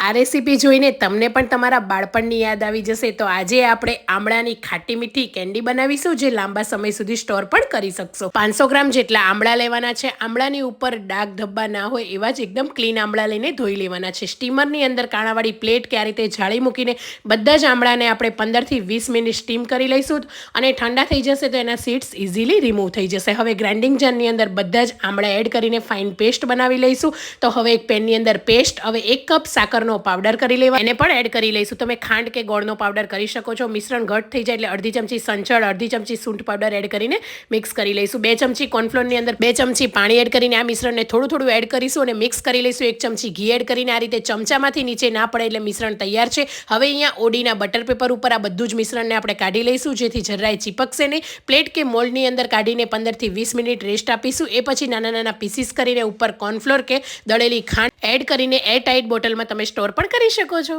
આ રેસીપી જોઈને તમને પણ તમારા બાળપણની યાદ આવી જશે, તો આજે આપણે આમળાની ખાટી મીઠી કેન્ડી બનાવીશું, જે લાંબા સમય સુધી સ્ટોર પણ કરી શકશો. પાંચસો ગ્રામ જેટલા આમળા લેવાના છે. આમળાની ઉપર ડાઘ ધબ્બા ના હોય એવા જ એકદમ ક્લીન આમળા લઈને ધોઈ લેવાના છે. સ્ટીમરની અંદર કાણાવાળી પ્લેટ કે આ રીતે જાળી મૂકીને બધા જ આમળાને આપણે પંદરથી વીસ મિનિટ સ્ટીમ કરી લઈશું અને ઠંડા થઈ જશે તો એના સીડ્સ ઇઝીલી રિમૂવ થઈ જશે. હવે ગ્રાઇન્ડિંગ જારની અંદર બધા જ આમળા એડ કરીને ફાઇન પેસ્ટ બનાવી લઈશું. તો હવે એક પેનની અંદર પેસ્ટ, હવે એક કપ સાકરનો પાવડર કરી લેવા. એને પણ એડ કરી લઈશું. તમે ખાંડ કે ગોળનો પાવડર કરી શકો છો. મિશ્રણ ઘટ થઈ જાય એટલે અડધી ચમચી સંચળ, અડધી ચમચી સૂંઠ પાવડર એડ કરીને મિક્સ કરી લઈશું. બે ચમચી કોર્નફ્લોરની અંદર બે ચમચી પાણી એડ કરીને આ મિશ્રણને થોડું થોડું એડ કરીશું અને મિક્સ કરી લઈશું. એક ચમચી ઘી એડ કરીને આ રીતે ચમચામાંથી નીચે ના પડે એટલે મિશ્રણ તૈયાર છે. હવે અહીંયા ઓડીના બટર પેપર ઉપર આ બધું જ મિશ્રણને આપણે કાઢી લઈશું, જેથી જરાય ચીપકશે નહીં. પ્લેટ કે મોલ્ડની અંદર કાઢીને પંદરથી વીસ મિનિટ રેસ્ટ આપીશું. એ પછી નાના નાના પીસીસ કરીને ઉપર કોર્નફ્લોર કે દળેલી ખાંડ એડ કરીને એર ટાઇટ બોટલમાં તમે સ્ટોર પણ કરી શકો છો.